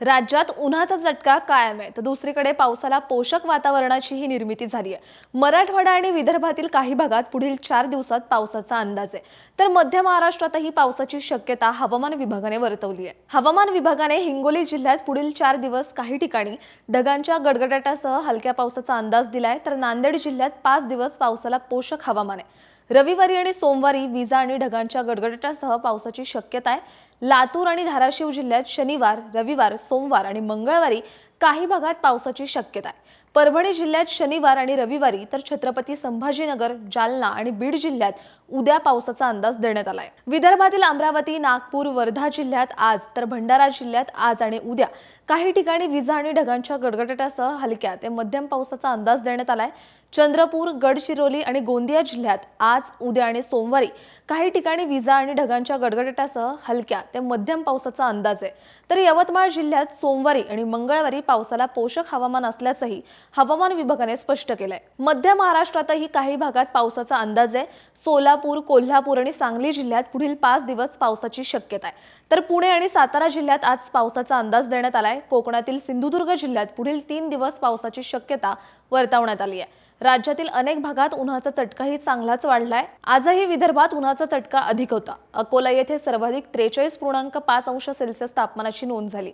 राज्यात उन्हाचा झटका कायम आहे. तर दुसरीकडे पावसाला पोषक वातावरणाचीही निर्मिती झाली आहे. मराठवाडा आणि विदर्भातील काही भागात पुढील चार दिवसात पावसाचा अंदाज आहे. तर मध्य महाराष्ट्रातही पावसाची शक्यता हवामान विभागाने वर्तवली आहे. हवामान विभागाने हिंगोली जिल्ह्यात पुढील चार दिवस काही ठिकाणी ढगांच्या गडगडाटासह हलक्या पावसाचा अंदाज दिलाय. तर नांदेड जिल्ह्यात पाच दिवस पावसाला पोषक हवामान आहे. रविवारी आणि सोमवारी विजा आणि ढगांच्या गडगडाटासह पावसाची शक्यता आहे. लातूर आणि धाराशिव जिल्ह्यात शनिवार रविवार सोमवार आणि मंगळवारी काही भागात पावसाची शक्यता आहे. परभणी जिल्ह्यात शनिवार आणि रविवारी तर छत्रपती संभाजीनगर जालना आणि बीड जिल्ह्यात उद्या पावसाचा अंदाज देण्यात आलाय. विदर्भातील अमरावती नागपूर वर्धा जिल्ह्यात आज तर भंडारा जिल्ह्यात आज आणि उद्या काही ठिकाणी विजा आणि ढगांच्या गडगडाटासह हलक्या ते मध्यम पावसाचा अंदाज देण्यात आलाय. चंद्रपूर गडचिरोली आणि गोंदिया जिल्ह्यात आज उद्या आणि सोमवारी काही ठिकाणी विजा आणि ढगांच्या गडगडाटासह हलक्या ते मध्यम पावसाचा अंदाज आहे. तर यवतमाळ जिल्ह्यात सोमवारी आणि मंगळवारी पावसाला पोषक हवामान असल्याचंही हवामान विभागाने स्पष्ट केलंय. मध्य महाराष्ट्रातही काही भागात पावसाचा अंदाज आहे. सोलापूर कोल्हापूर आणि सांगली जिल्ह्यात पुढील पाच दिवस पावसाची शक्यता आहे. तर पुणे आणि सातारा जिल्ह्यात आज पावसाचा अंदाज देण्यात आलाय. कोकणातील सिंधुदुर्ग जिल्ह्यात पुढील तीन दिवस पावसाची शक्यता वर्तवण्यात आली आहे. राज्यातील अनेक भागात उन्हाचा चटकाही चांगलाच वाढलाय. आजही विदर्भात उन्हाचा चटका अधिक होता. अकोला येथे सर्वाधिक त्रेचाळीस पूर्णांक पाच अंश सेल्सिअस तापमानाची नोंद झाली.